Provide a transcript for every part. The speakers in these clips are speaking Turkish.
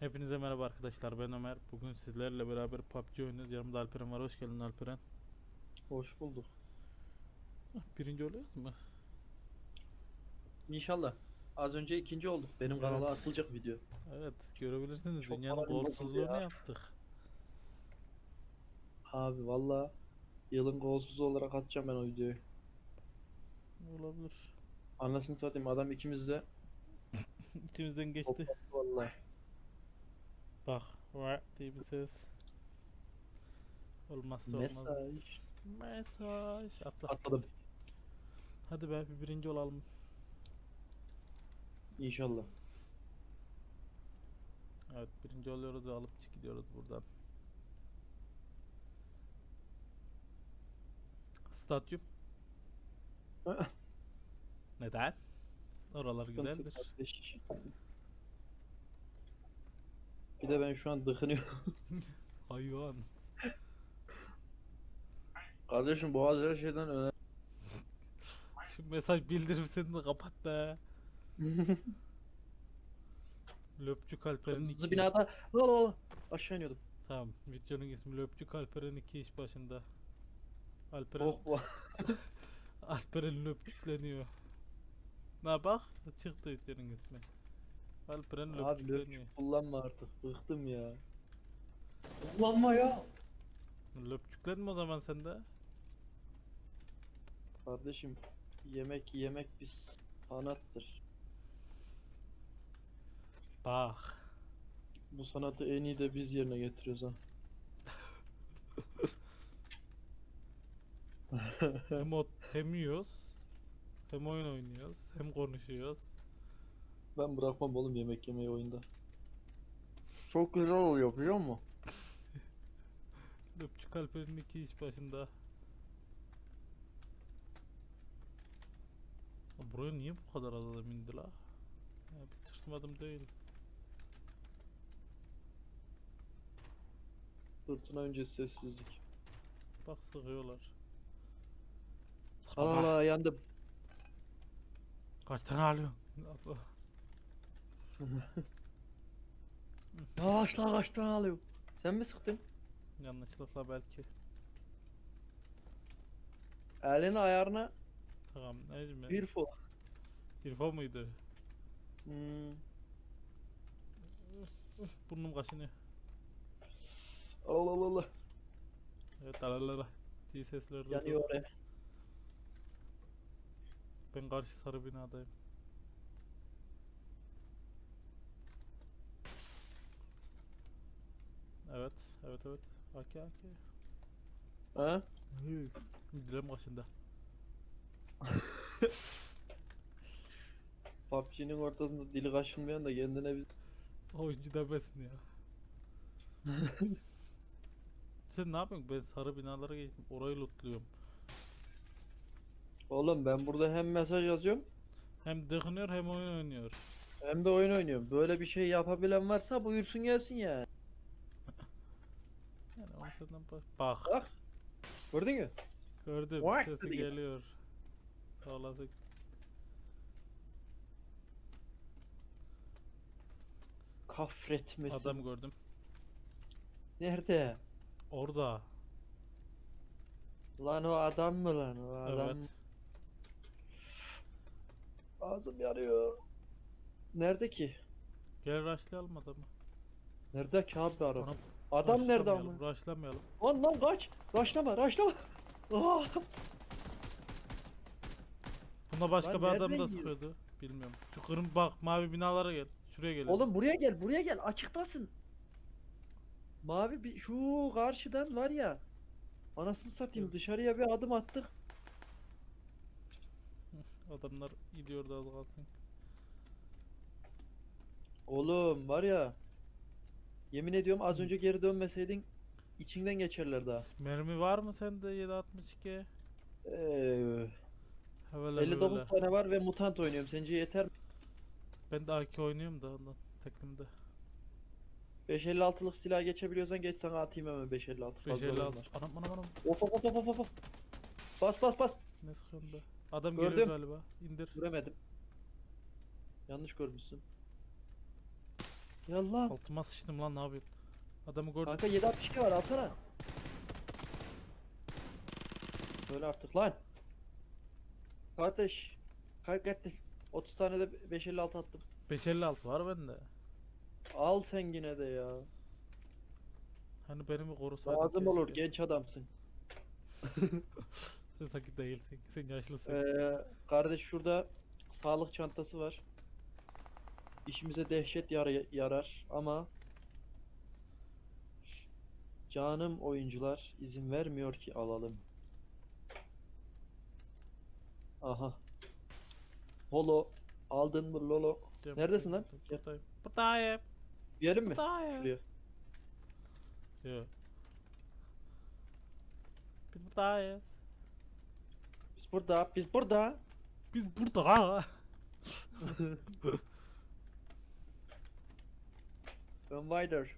Hepinize merhaba arkadaşlar ben Ömer. Bugün sizlerle beraber PUBG oynuyoruz. Yanımda Alperen var. Hoş geldin Alperen. Hoş bulduk. Birinci oluyoruz mu? İnşallah. Az önce ikinci olduk. Benim kanala Evet. atılacak video. Evet görebilirsiniz. Çok Dünyanın golsuzluğunu ya. yaptık. Abi valla yılın golsüzü olarak atacağım ben o videoyu. Olabilir. Anlasını satayım adam ikimiz de İçimizden geçti. topladı valla. Bak. Var diye bir ses. Olmazsa olmaz. Mesaj. Mesaj. Atla. Atladım. Hadi be bir birinci olalım. İnşallah. Evet birinci oluyoruz ve alıp gidiyoruz buradan. Stadyum. Neden? Oralar güzeldir. kardeş. Bir de ben şu an dıkınıyorum. Hayvan. Kardeşim boğaz her şeyden önemli. Şu mesaj bildirim seni de kapat be. Löpçük Alper'in Kırmızı iki. binada aşağı iniyordum. Tamam videonun ismi Löpçük Alper'in iki iş başında. Alperen, Oh oh. Alperen löpçükleniyor. Ne bak çıktı videonun ismi. Alperen Abi löpçükleniyor. löpçük kullanma artık. Bıktım ya. Kullanma ya. Löpçüklenme o zaman sen de. Kardeşim yemek yemek bir sanattır. Bak. Bu sanatı en iyi de biz yerine getiriyoruz ha. Hem, ot, hem yiyoruz. Hem oyun oynuyoruz. Hem konuşuyoruz. Ben bırakmam oğlum yemek yemeyi oyunda. Çok güzel oluyor biliyor musun? Löpçük Alper'in iki iş başında. Buraya niye bu kadar az adam indi la? Ya bir tırsmadım değil. Fırtına öncesi sessizlik. Bak sıkıyorlar. Allah Allah yandım. Kaç tane alıyorsun? Kaç tane alıyorum. Sen mi sıktın? Yanlışlıkla belki. Elini ayarına Tamam Necmi. bir fo. İrfan mıydı? Hmm. Burnum kaşınıyor. Allah Allah Allah. Evet alalara. diye sesler duydu. Yanıyor oraya. Ben karşı sarı binadayım. Evet, evet, evet. AK, AK. Ha? Dilem kaşında. PUBG'nin ortasında dili kaşınmayan da kendine bir... Oyuncu demesin ya. Sen ne yapıyorsun? Ben sarı binalara geçtim. Orayı lootluyorum. Oğlum ben burada hem mesaj yazıyorum Hem dıkınıyor hem oyun oynuyor. hem de oyun oynuyorum. Böyle bir şey yapabilen varsa buyursun gelsin ya. Yani senden bak. Bak. Bak. Gördün mü? Gördüm. Vay Sesi dedi. geliyor. Sağ olasın. Kafretmesin. Adam gördüm. Nerede? Orada. Lan o adam mı lan o adam? Evet. Ağzım yanıyor. Nerede ki? Gel rushlayalım adamı. Nerede ki abi araba? Ona Adam nerede rushlamayalım, ama? Rushlamayalım. Lan lan kaç. Raşlama raşlama. Aa! Bunda başka Lan bir adam nereden da yiyor? sıkıyordu. Bilmiyorum. Şu kırm bak mavi binalara gel. Şuraya gel. Oğlum buraya gel buraya gel açıktasın. Mavi bir şu karşıdan var ya. Anasını satayım dışarıya bir adım attık. Adamlar gidiyordu az kalsın. Oğlum var ya. Yemin ediyorum az önce geri dönmeseydin içinden geçerler daha. Mermi var mı sende 762? Ee, Heveler 59 heveler. tane var ve mutant oynuyorum. Sence yeter mi? Ben de AK oynuyorum da ondan teklimde. 556'lık silah geçebiliyorsan geç sana atayım hemen 556 fazla 556. var. Anam anam anam. Of of of of of of. Bas bas bas. Ne sıkıyorsun be? Adam Gördüm. geliyor galiba. İndir. Göremedim. Yanlış görmüşsün. Yallah. Altıma sıçtım lan ne yapıyorsun? Adamı gördüm. Kanka 762 var alsana. Böyle artık lan. Kardeş. Kalk gel. 30 tane de 556 attım. 556 var bende. Al sen yine de ya. Hani beni bir korusaydın. Lazım olur genç adamsın. Sen sanki değilsin. Sen yaşlısın. Ee, kardeş şurada sağlık çantası var. İşimize dehşet yara- yarar ama canım oyuncular izin vermiyor ki alalım. Aha. Holo aldın mı Lolo? Neredesin lan? Buradayım. Buradayım. Yiyelim mi? Buradayım. Yok. Biz buradayız. Biz burada, biz burada. Biz burada. Ben Wider.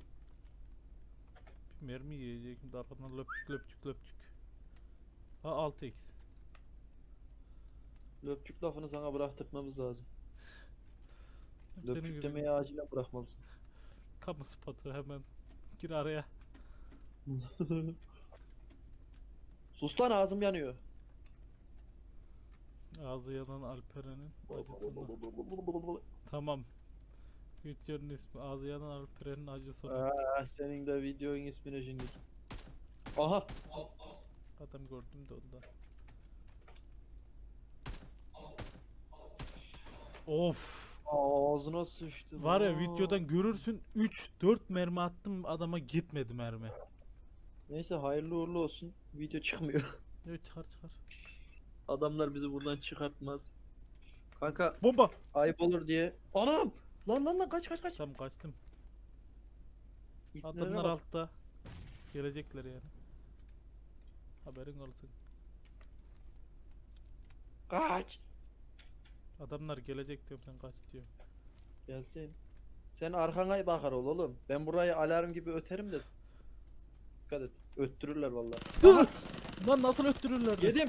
Mermi yiyecek de arkadan löpçük löpçük löpçük. Ha 6x. Löpçük lafını sana bıraktırmamız lazım. Hep senin Löpçük demeyi acilen bırakmalısın. Kamu spotu hemen. Gir araya. Sus lan ağzım yanıyor. Ağzı yanan Alperen'in acısını. Tamam. Videonun ismi Ağzı yanan Alperen'in acısı. Aa, senin de videonun ismini şimdi. Aha. Adam gördüm de ondan. Of. Ağzına sıçtı. Var ya videodan görürsün 3-4 mermi attım adama gitmedi mermi. Neyse hayırlı uğurlu olsun. Video çıkmıyor. Evet çıkar çıkar. Adamlar bizi buradan çıkartmaz. Kanka Bomba. ayıp olur diye. Anam! Lan lan lan kaç kaç kaç. Tam kaçtım. Adamlar bak. altta. Gelecekler yani. Haberin olsun. Kaç. Adamlar gelecek diyorum sen kaç diyor. Gelsin. Sen arkana bakar ol oğlum. Ben burayı alarm gibi öterim de. Dikkat et. Öttürürler vallahi. Lan nasıl öttürürler? Yedim.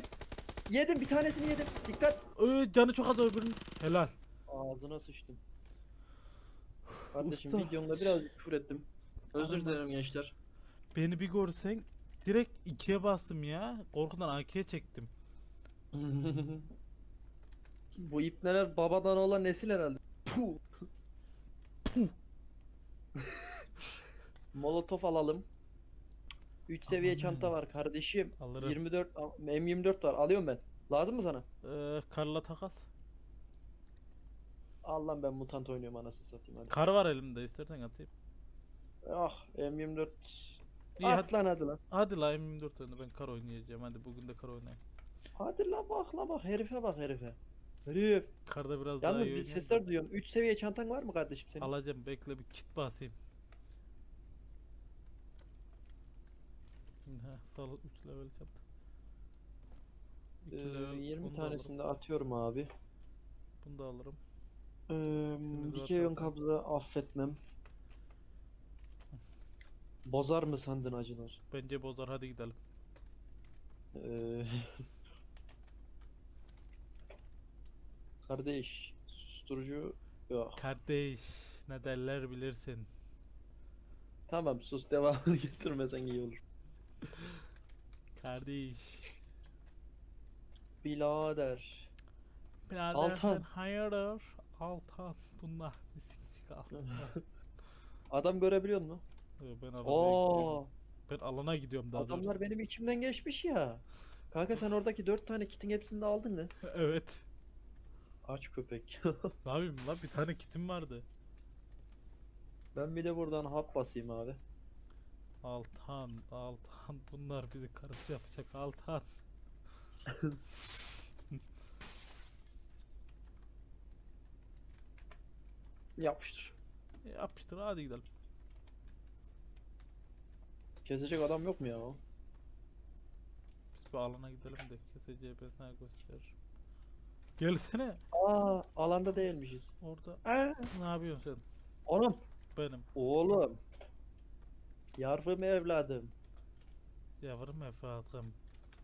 Yedim bir tanesini yedim. Dikkat. Ee, canı çok az öbürünün. Helal. Ağzına sıçtım. Kardeşim Usta. videomda birazcık küfür ettim. Özür dilerim gençler. Beni bir görsen direkt ikiye bastım ya. Korkudan AK'ye çektim. Bu ipneler babadan olan nesil herhalde. Puh. Puh. Molotof alalım. 3 seviye çanta var kardeşim. Alırım. 24 al- M24 var. Alıyorum ben. Lazım mı sana? Ee, karla takas. Al lan ben mutant oynuyorum anasını satayım hadi. Kar var elimde istersen atayım. Ah M24. İyi At hadi, lan hadi lan. hadi la M24 önünde ben kar oynayacağım. Hadi bugün de kar oynayayım. Hadi la bak la bak herife bak herife. Herif. Karda biraz daha Yalnız iyi bir oynayayım da. sesler duyuyorum. 3 seviye çantan var mı kardeşim senin? Alacağım bekle bir kit basayım. Şimdi ha sağ 3 level. 2 Ee, level 20 bunu da alırım. tanesini de atıyorum abi. Bunu da alırım. Ee, İkisimiz var dikey yön zaten. kabza affetmem. Bozar mı sandın acılar? Bence bozar hadi gidelim. Ee, Kardeş, susturucu yok. Kardeş ne derler bilirsin. Tamam sus devamını getirmesen iyi olur. Kardeş. Birader. Birader Altan. sen hayırdır? Altan bunlar bisikçik altan. Adam görebiliyor musun? Yo, ben alana Oo, gidiyorum. Ben alana gidiyorum daha adamlar doğrusu. benim içimden geçmiş ya. Kanka sen oradaki 4 tane kitin hepsini de aldın mı? evet. Aç köpek. Ne yapayım lan bir tane kitim vardı. ben bir de buradan hap basayım abi. Altan, Altan bunlar bizi karısı yapacak Altan. Yapıştır. Yapıştır hadi gidelim. Kesecek adam yok mu ya? Biz bir alana gidelim de keseceği ben sana gösteririm. Gelsene. Aa, alanda değilmişiz. Orada Aa, ne yapıyorsun sen? oğlum, Benim. oğlum. Yarvım evladım. Yavrum efendim.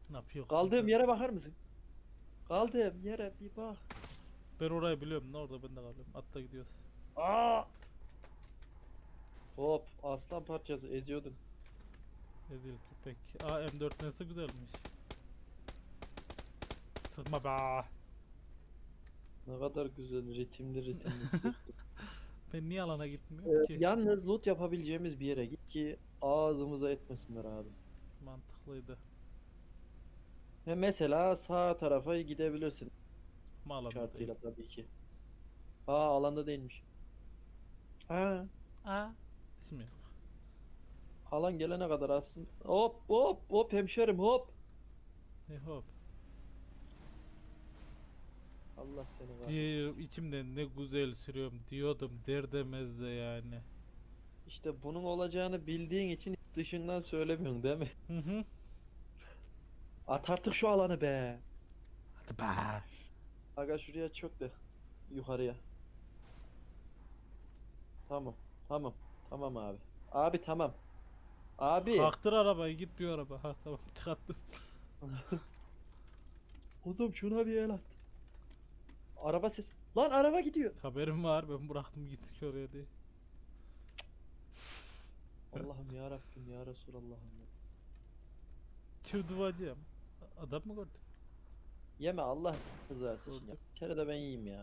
Ne yapıyor? Kaldığım yere bakar mısın? Kaldığım yere bir bak. Ben orayı biliyorum. Ne orada ben de kalıyorum. Hatta gidiyoruz. Aa! Hop aslan parçası eziyordun. Ezil köpek. Aa M4 nesi güzelmiş. Sıkma be. Ne kadar güzel ritimli ritimli. Ben niye alana gitmiyorum Ee, ki? yalnız loot yapabileceğimiz bir yere git ki ağzımıza etmesinler abi. Mantıklıydı. Ve mesela sağ tarafa gidebilirsin Ama alanda şartıyla değil. tabii ki. Aa alanda değilmiş. Ha, Aa. Şimdi alan gelene kadar aslında. Hop hop hop hemşerim hop. ne hop. Allah seni kahretsin. Diyorum içimden ne güzel sürüyorum diyordum derdemez de yani. İşte bunun olacağını bildiğin için dışından söylemiyorsun değil mi? Hı hı. At artık şu alanı be. Hadi be. Aga şuraya çök de yukarıya. Tamam. Tamam. Tamam abi. Abi tamam. Abi. Kalktır arabayı git bir araba. Ha tamam çıkarttım. Oğlum şuna bir el at. Araba ses. Lan araba gidiyor. Haberim var ben bıraktım gittik oraya diye. Allah'ım ya Rabbim ya Resulallah'ım. ya. Çıvdıvacıyım. Adam mı gördün? Yeme Allah rızası için ya. Gördüm. Bir kere de ben yiyeyim ya.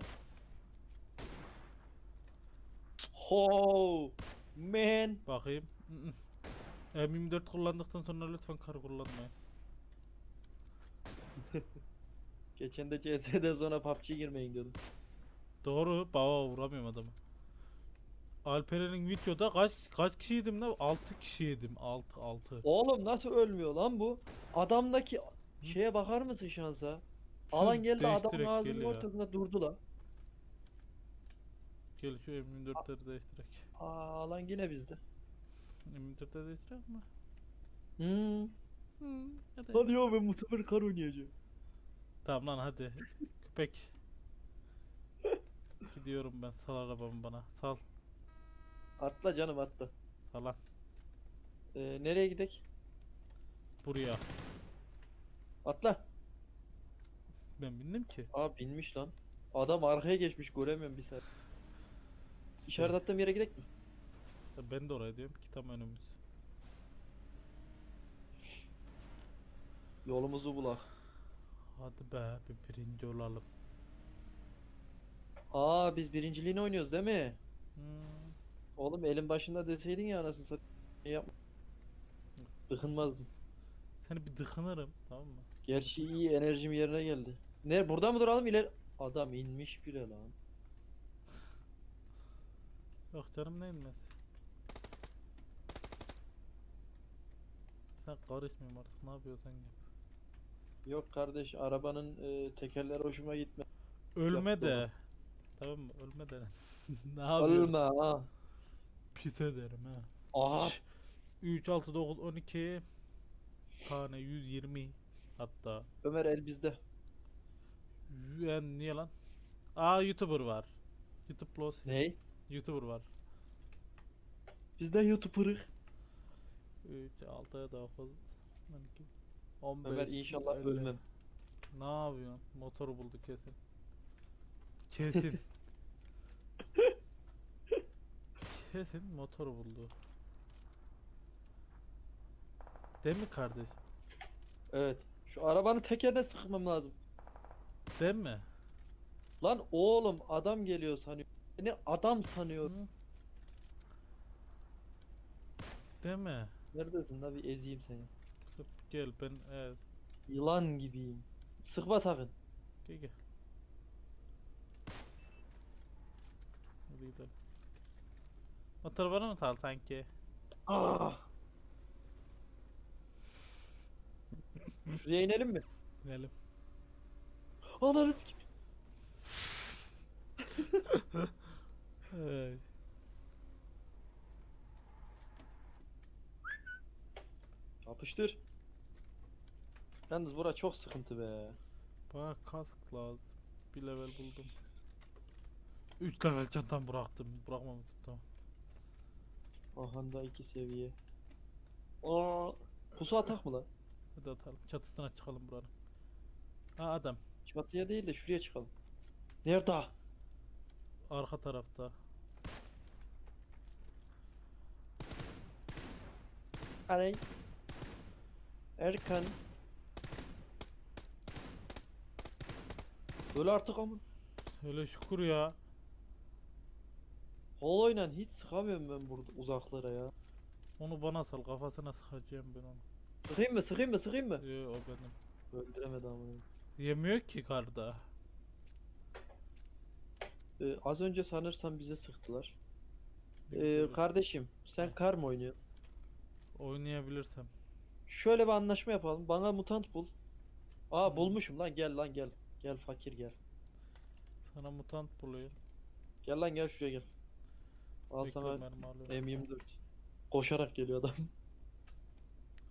Ho man. Bakayım. Hı hı. M24 kullandıktan sonra lütfen kar kullanmayın. Geçen de CS'den sonra PUBG girmeyin diyordum. Doğru. Baba vuramıyorum adamı. Alperen'in videoda kaç kaç kişiydim lan? 6 kişiydim. 6 6. Oğlum nasıl ölmüyor lan bu? Adamdaki şeye bakar mısın şansa? Alan geldi adamın ağzının ortasında durdu lan. Gel şu M24'leri değiştirek. Aa alan yine bizde. M24'leri değiştirek mi? Hmm. Hı. Hadi. Hadi ya ben bu sefer kar oynayacağım. Tamam lan hadi. Köpek. Gidiyorum ben. Sal arabamı bana. Sal. Atla canım atla. Sal lan. Ee, nereye gidek? Buraya. Atla. Ben bindim ki. Aa binmiş lan. Adam arkaya geçmiş göremiyorum bir saat. İşaret attığım yere gidek mi? Ya Ben de oraya diyorum ki tam önümüz. Yolumuzu bulak. Hadi be bir birinci olalım. Aa biz birinciliğini oynuyoruz değil mi? Hmm. Oğlum elin başında deseydin ya anasını satayım. Şey yapma. Dıkınmazdım. Seni bir dıkınırım tamam mı? Gerçi iyi enerjim yerine geldi. Ne burada mı duralım ileri? Adam inmiş bile lan. Yok canım ne inmez. Sen karışmayayım artık ne yapıyorsan yap. Yok kardeş arabanın e, tekerleri hoşuma gitme. Ölme Yaptı de. olmaz. Tamam mı? Ölme de. ne yapıyorsun? Ölme ha. Pis ederim ha. Aha. 3, 6, 9, 12 tane 120 hatta. Ömer el bizde. Yani niye lan? Aa YouTuber var. YouTube Plus. Ney? YouTuber var. Bizde YouTuber'ı. 3, 6, 9, 12, 15. Ömer inşallah 50. ölmem. Ne yapıyorsun? Motoru buldu kesin. Kesin. kesin motoru buldu. Değil mi kardeşim? Evet. Şu arabanın tekerine sıkmam lazım. Değil mi? Lan oğlum adam geliyor sanıyor. Beni adam sanıyor. Hı? Değil mi? Neredesin la bir ezeyim seni. Sıp, Gel ben evet. Yılan gibiyim. Sıkma sakın. Gel gel. Hadi gidelim. Motor bana mı sal sanki? Ah. Şuraya inelim mi? İnelim. Ananı sikeyim. Ay. Yapıştır. Yalnız bura çok sıkıntı be. Bana kask lazım. Bir level buldum. 3 level çantam bıraktım. Bırakmamıştım tamam. Ahanda iki seviye. Aa, pusu atak mı lan? Hadi atalım. Çatısına çıkalım buranın. Ha adam. Çatıya değil de şuraya çıkalım. Nerede? Arka tarafta. Aley. Erkan. Öyle artık ama. Öyle şükür ya. Holo'yla hiç sıkamıyorum ben burada uzaklara ya. Onu bana sal kafasına sıkacağım ben onu. Sıkayım mı sıkayım mı sıkayım mı? Yo, o benim. Öldüremedi ama. Yemiyor ki karda. Ee, az önce sanırsam bize sıktılar. Ee, Bilmiyorum. kardeşim sen kar mı oynuyorsun? Oynayabilirsem. Şöyle bir anlaşma yapalım. Bana mutant bul. Aa bulmuşum lan gel lan gel. Gel fakir gel. Sana mutant buluyorum. Gel lan gel şuraya gel. Al sana mermi alıyorum. M24. Koşarak geliyor adam.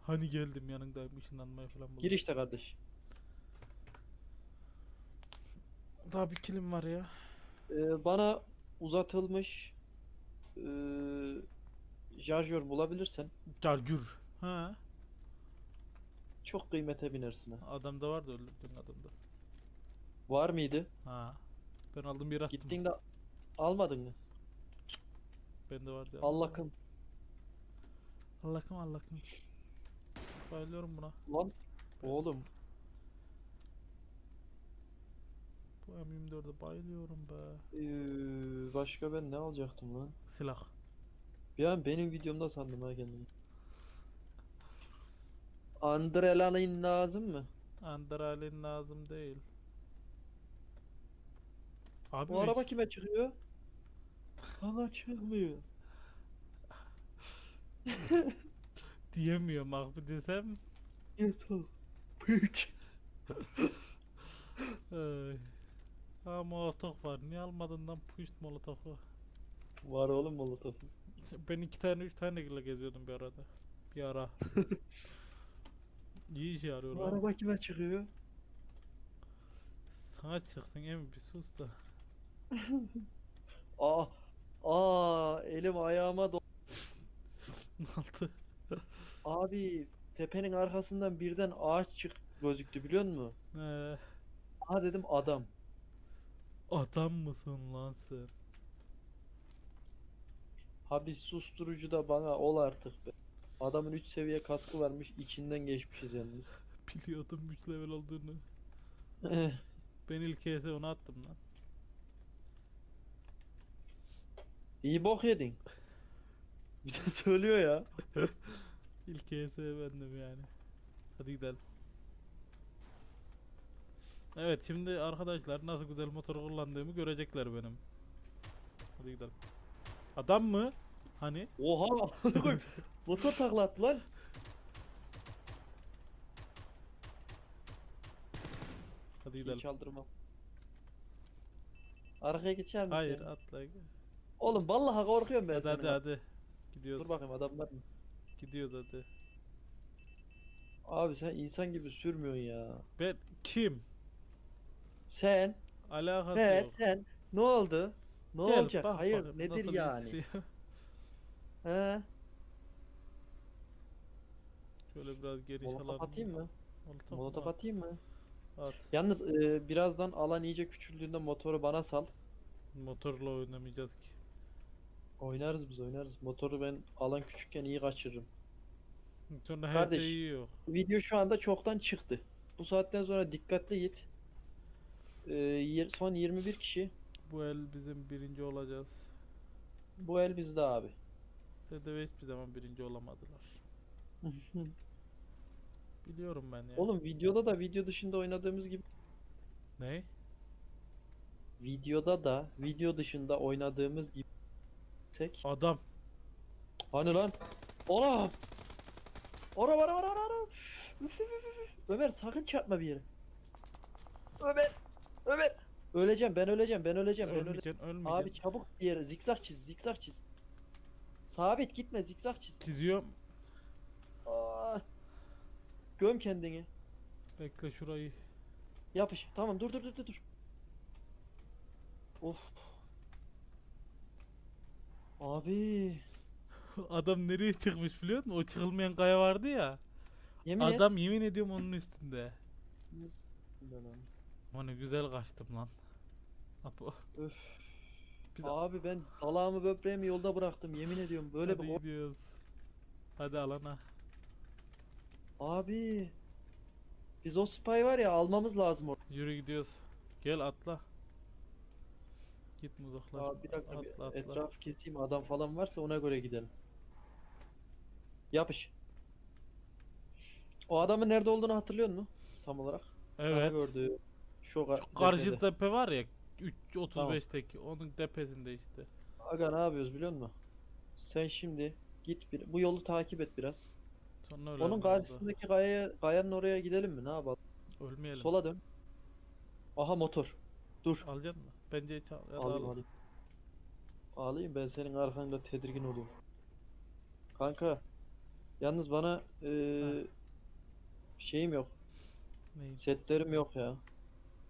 Hani geldim yanındayım ışınlanmayı falan buldum. Gir işte kardeş. Daha bir kilim var ya. Ee, bana uzatılmış ee, şarjör bulabilirsen Cargür. Ha. çok kıymete binersin ha. Adamda vardı öldürdüğün adamda. Var mıydı? Ha. Ben aldım bir attım. Gittin de almadın mı? Bende vardı. ya. Allah'ım. Allah'ım Allah'ım. Bayılıyorum buna. Lan oğlum Bu M24'e bayılıyorum be. ee, başka ben ne alacaktım lan? Silah. Bir an benim videomda sandım ha kendimi. Andrelalin lazım mı? Andralin lazım değil. Abi Bu araba kime çıkıyor? Bana çıkmıyor. diyemiyorum abi desem. Yeter. Püç. Ay. Ha molotof var. Niye almadın lan puşt molotofu? Var oğlum molotofum. Ben iki tane üç tane ile geziyordum bir arada. Bir ara. İyi işe yarıyor Bu lan. araba kime çıkıyor? Sana çıksın emin bir sus da. Aa, aa elim ayağıma do Ne oldu? Abi tepenin arkasından birden ağaç çık gözüktü biliyor musun? Ee, Aha dedim adam. adam mısın lan sen? Abi susturucu da bana ol artık be. Adamın 3 seviye kaskı varmış içinden geçmişiz yalnız. Biliyordum 3 level olduğunu. Ben ilk kez onu attım lan. İyi bok yedin. Bir de söylüyor ya. İlk kez bendim yani. Hadi gidelim. Evet şimdi arkadaşlar nasıl güzel motor kullandığımı görecekler benim. Hadi gidelim. Adam mı? Hani? Oha! Motor taklattı lan. Hadi gidelim. çaldırmam. Arkaya geçer misin? Hayır atla. Oğlum vallahi korkuyorum ben Hadi hadi senden. hadi. Gidiyoruz. Dur bakayım adamlar mı? Gidiyoruz hadi. Abi sen insan gibi sürmüyorsun ya. Ben kim? Sen, Alakası he yok. sen ne oldu? Ne Gel, olacak? bak Hayır, bakayım nedir nasıl yani? esiyor. He? Şöyle biraz geri Molotof çalalım. atayım mı? Molotof, Molotof mu? atayım mı? At. Yalnız e, birazdan alan iyice küçüldüğünde motoru bana sal. Motorla oynamayacağız ki. Oynarız biz oynarız. Motoru ben alan küçükken iyi kaçırırım. Sonra her Kardeş. şey yok. Video şu anda çoktan çıktı. Bu saatten sonra dikkatli git. E, yir- son 21 kişi. Bu el bizim birinci olacağız. Bu el bizde abi. Dede hiçbir zaman birinci olamadılar. Biliyorum ben ya. Oğlum videoda da video dışında oynadığımız gibi Ne? videoda da video dışında oynadığımız gibi tek. Adam. Hani lan? Ola! Ora ora ora ora. Ömer sakın çarpma bir yere. Ömer! Ömer! Öleceğim ben öleceğim ben öleceğim ben öleceğim. Ölmeyeceksin, ölmeyeceksin. Abi çabuk bir yere zikzak çiz zikzak çiz. Sabit gitme zikzak çiz. Çiziyorum. Aa. Göm kendini. Bekle şurayı. Yapış. Tamam dur dur dur dur. Of. Abi. Adam nereye çıkmış biliyor musun? O çıkılmayan kaya vardı ya. Yemin et. Adam yemin ediyorum onun üstünde. Lan. Ama ne güzel kaçtım lan. Apo. Öf. Biz- Abi ben dalağımı böbreğimi yolda bıraktım yemin ediyorum böyle Hadi bir gidiyoruz. Hadi alana. Abi biz o spy var ya almamız lazım orada. Yürü gidiyoruz. Gel atla. Gitme uzaklaş. Aa, bir dakika bir Atla, atla. etrafı keseyim adam falan varsa ona göre gidelim. Yapış. O adamın nerede olduğunu hatırlıyor musun? Tam olarak. Evet. gördü. Şu, Şu karşı tepe var ya 3.35'teki onun tepesinde işte. Aga ne yapıyoruz biliyor musun? Sen şimdi git bir bu yolu takip et biraz. Sonra öyle Onun karşısındaki kayaya, kayanın oraya gidelim mi? Ne yapalım? Ölmeyelim. Sola dön. Aha motor. Dur. Alacaksın mı? Bence hiç al. ya da Alayım al. alayım. Alayım ben senin arkanda tedirgin oluyorum. Kanka. Yalnız bana eee şeyim yok. Neyi? Setlerim yok ya.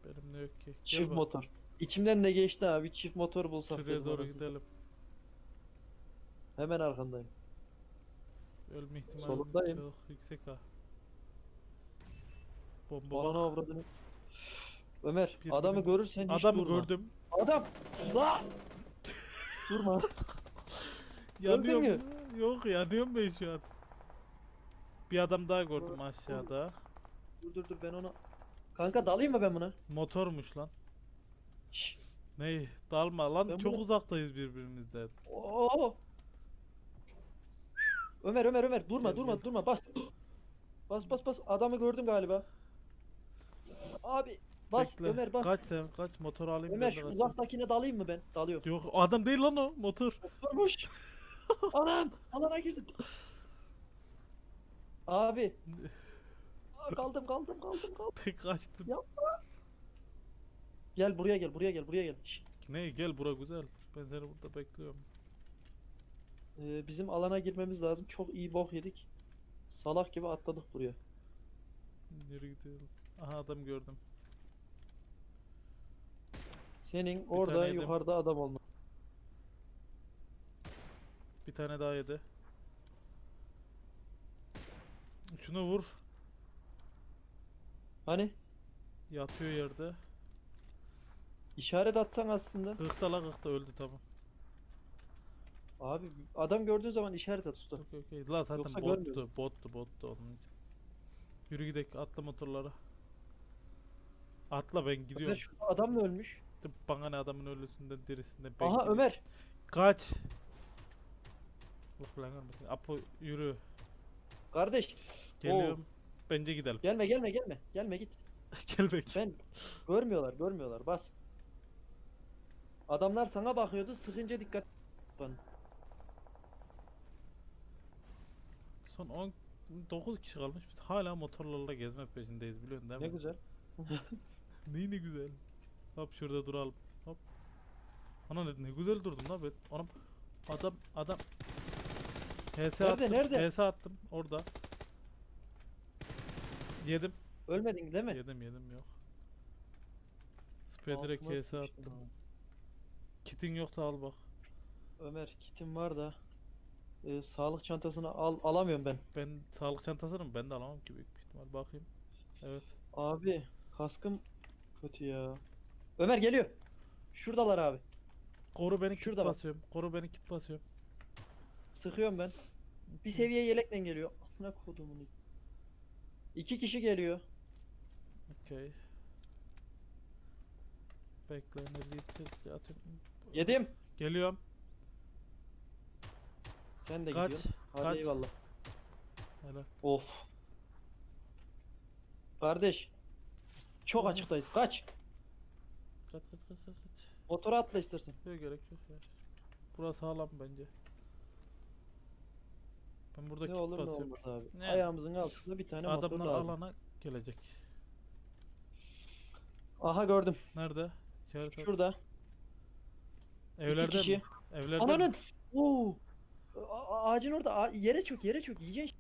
Benim de yok ki. Gel Çift bak, motor. İçimden de geçti abi. Çift motor bulsak Şuraya dedim doğru anasını. gidelim. Hemen arkandayım. Ölme ihtimalimiz Solundayım. çok yüksek ha. Bomba Bana bak. ne avradını. Ömer Bir- adamı bir- görürsen hiç Adamı durma. gördüm. Adam! La! Durma. Gördün Yanıyorum. Yok yanıyorum ben şu an. Bir adam daha gördüm aşağıda. dur dur dur ben ona... Kanka dalayım mı ben buna? Motormuş lan. Şşş. Ney? Dalma lan Ben çok bunu- uzaktayız birbirimizden. Oo. Ömer Ömer Ömer durma Gel, durma gel. durma bas. Bas bas bas adamı gördüm galiba. Abi bas Bekle. Ömer bas. Kaç sen kaç motor alayım Ömer ben de şu kaçayım. uzaktakine dalayım mı ben? Dalıyorum. Yok adam değil lan o motor. Durmuş. Anam alana girdim. Abi. Aa, kaldım kaldım kaldım kaldım. Kaçtım. Ya. Gel buraya gel buraya gel buraya gel. Şşt. Ne gel bura güzel. Ben seni burada bekliyorum. Ee, bizim alana girmemiz lazım. Çok iyi bok yedik. Salak gibi atladık buraya. Yürü gidiyorum. Aha adam gördüm. Senin orada yedim. yukarıda adam olma. Bir tane daha yedi. Şunu vur. Hani Yatıyor yerde. işaret atsan aslında. Kırkta la kırkta öldü tamam. Abi adam gördüğün zaman işaret at usta. Okey okey. La zaten Yoksa bottu. görmüyorum. Bottu bottu onun. Yürü gidelim atla motorlara. Atla ben gidiyorum. şurada adam mı ölmüş? Bana ne adamın ölüsünden dirisinden ben Aha gidiyorum. Ömer. Kaç. Allah lan görmesin. Apo yürü. Kardeş. Geliyorum. Bence gidelim. Gelme gelme gelme. Gelme git. Gel bek. Ben görmüyorlar görmüyorlar bas. Adamlar sana bakıyordu sıkınca dikkat. Lan. Son 19 kişi kalmış. Biz hala motorlarla gezme peşindeyiz biliyorsun değil mi? Ne güzel. Ne ne güzel. Hop şurada duralım. Hop. Ana ne, ne güzel durdum la ben. Anam adam adam HS Nerede, attım. nerede? HS attım orada. Yedim. Ölmedin değil mi? Yedim yedim yok. Altıma HS attım. Kitin yoksa al bak. Ömer kitim var da e, sağlık çantasını al alamıyorum ben. Ben sağlık çantasını mı? Ben de alamam ki büyük bir ihtimal. Bakayım. Evet. Abi kaskım kötü ya. Ömer geliyor. Şuradalar abi. Koru beni kit Şurada bak. basıyorum. Koru beni kit basıyorum. Sıkıyorum ben. Bir seviye yelekle geliyor. Ne kodumun. İki kişi geliyor. Okey. Bekle atıyorum. Yedim. Geliyorum. Sen de Kaç. gidiyorsun. Hadi kaç. eyvallah. Helal. Of. Kardeş. Çok açıktayız. Kaç. Kaç kaç kaç kaç kaç. Motora atla istersen. Yok gerek yok ya. Burası sağlam bence. Ben burada Ne kit olur ne basıyorum. olmaz abi. Ne? Ayağımızın altında bir tane motor Adamlar lazım. alana gelecek. Aha gördüm. Nerede? At. Şurada. Evlerde kişi. mi? Evlerde mi? Ananın. Oo. A- a- ağacın orada. A- yere çök, yere çök. Yiyeceksin.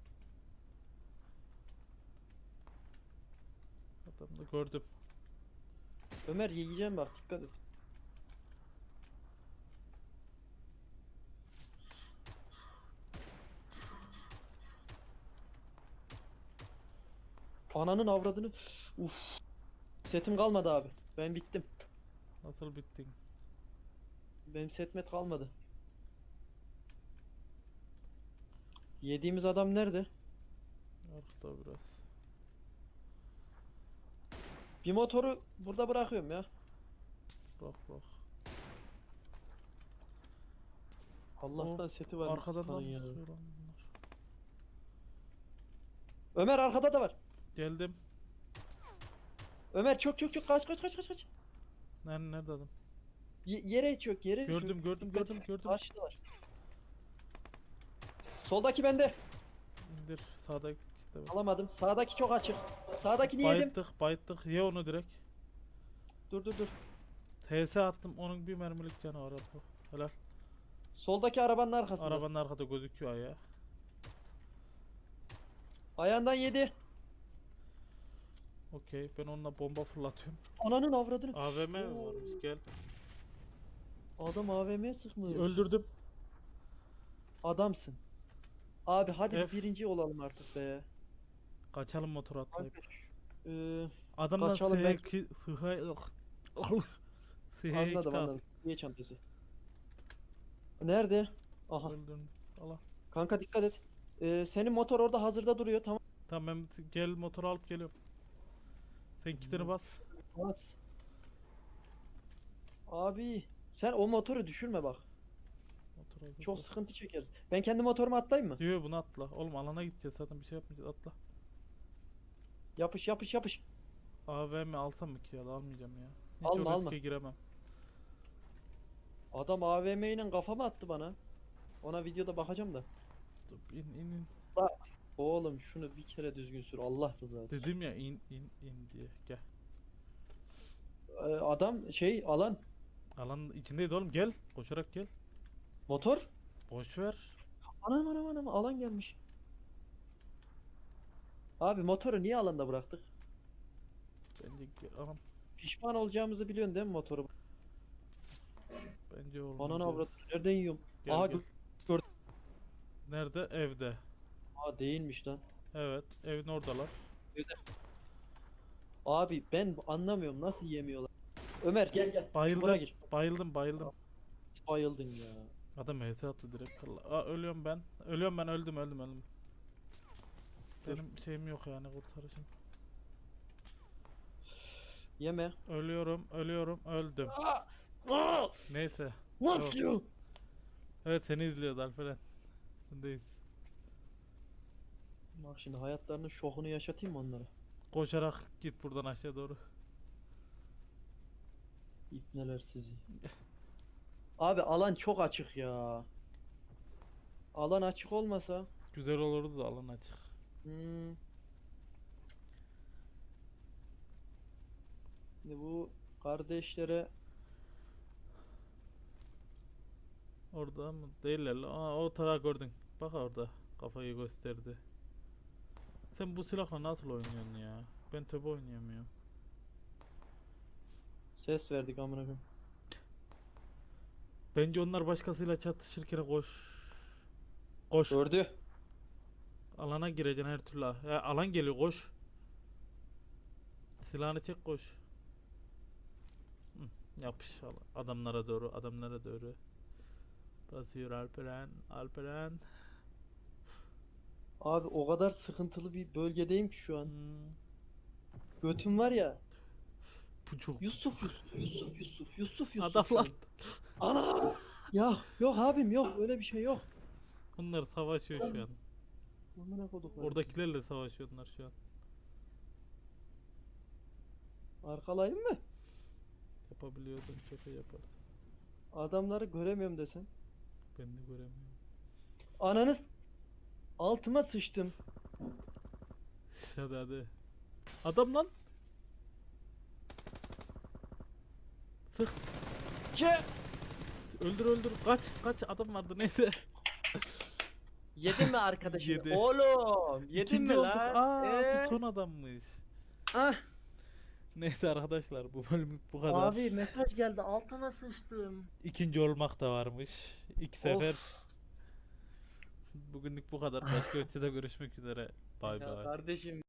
Adamı gördüm. Ömer yiyeceğim bak. Dikkat et. Ananın avradını. Uf. Setim kalmadı abi. Ben bittim. Nasıl bittin? Benim setmet kalmadı. Yediğimiz adam nerede? Arkada biraz. Bir motoru burada bırakıyorum ya. Bak bak. Allah'tan seti var. Arkadan da ya. Ömer arkada da var. Geldim. Ömer çok çok çok kaç kaç kaç kaç kaç. Nerede, nerede adam? Y- yere çök yere çök. Gördüm gördüm Dikkat gördüm et. gördüm. Karşıda var. Soldaki bende. İndir. Sağdaki de var. Alamadım. Sağdaki çok açık. Sağdakini yedim. Bayıttık bayıttık. Ye onu direkt. Dur dur dur. TS attım. Onun bir mermilik canı var. abi. Helal. Soldaki arabanın arkasında. Arabanın arkada gözüküyor ya. Ayağından yedi. Okey. Ben onunla bomba fırlatıyorum. Ananın avradını. AVM Oo. varmış. Gel. Adam AVM sıkmış. Öldürdüm. Adamsın. Abi hadi F. birinci olalım artık be. Kaçalım motor atlayıp. Ee, Adamdan kaçalım ben- SH2 SH2 anladım anladım. Niye çantası? Nerede? Aha. Öldürdüm. Allah. Kanka dikkat et. Ee, senin motor orada hazırda duruyor tamam. Tamam ben t- gel motoru alıp geliyorum. Sen kitini bas. Bas. Abi sen o motoru düşürme bak. Motora dur, Çok sıkıntı çekeriz. Ben kendi motoruma atlayayım mı? Yo yo, bunu atla. Oğlum alana gideceğiz zaten bir şey yapmayacağız atla. Yapış yapış yapış. AVM alsam mı ki ya almayacağım ya. Hiç Alma, o alma. riske giremem. Adam AVM ile kafama attı bana. Ona videoda bakacağım da. Dur, in in in. Oğlum şunu bir kere düzgün sür Allah rızası. için. Dedim ya in in in diye. Gel. Ee, adam şey alan Alanın içindeydi oğlum gel. Koşarak gel. motor. Boş ver. Anam anam anam alan gelmiş. Abi motoru niye alanda bıraktık? Bence gel. Anam. Pişman olacağımızı biliyorsun değil mi motoru? Bence Ananı olmayacağız. avrat nereden yiyorum? Gel, Aha gel. gördüm. Nerede? Evde. Aa değilmiş lan. Evet. Evin oradalar. Abi ben anlamıyorum nasıl yemiyorlar. Ömer gel gel. Bayıldım. Gir. Bayıldım bayıldım. Bayıldın ya. Adam HS attı direkt. Aa ölüyorum ben. Ölüyorum ben öldüm öldüm öldüm. Benim şeyim yok yani kurtarışım. Yeme. Ölüyorum, ölüyorum, öldüm. Aa! Aa! Neyse. Nasıl yiyor? Evet seni izliyoruz Alperen. Sendeyiz. Bak şimdi hayatlarının şokunu yaşatayım mı onlara? Koşarak git buradan aşağı doğru. İpneler sizi. Abi alan çok açık ya. Alan açık olmasa Güzel olurdu da alan açık. Hmm. Şimdi bu kardeşlere Orada mı? Değiller. lan. Aa o taraf gördün. Bak orada. Kafayı gösterdi. Sen bu silahla nasıl oynuyorsun ya? Ben töbe oynayamıyorum. ses verdik amına koyayım. Bence onlar başkasıyla çatışırken koş. Koş. Gördü. Alana gireceksin her türlü. Ya, alan geliyor koş. Silahını çek koş. Hı, yapış adamlara doğru adamlara doğru. Basıyor Alperen Alperen. Abi o kadar sıkıntılı bir bölgedeyim ki şu an. Hmm, Götüm var ya. bu çok Yusuf Yusuf Yusuf Yusuf Yusuf Yusuf. adam lan. Ana! Ya yok abim yok öyle bir şey yok. Onlar savaşıyor şu an. Oradakilerle savaşıyorlar şu an. Arkalayayım mı? Yapabiliyordun çok iyi yapardın. Adamları göremiyorum desen. Ben de göremiyorum. Ananız altıma sıçtım. Hadi hadi. Adam lan. Sık. Ce Öldür öldür. Kaç kaç adam vardı neyse. Yedin mi arkadaşım? Yedi. Oğlum yedin İkinci mi olduk. lan? Aa Ee? bu son adammış. Ah, Neyse arkadaşlar bu bölümlük bu kadar. abi mesaj geldi altıma sıçtım. İkinci olmak da varmış. İki sefer. Bugünlük bu kadar. Başka ölçüde görüşmek üzere. Bay Ya bay. kardeşim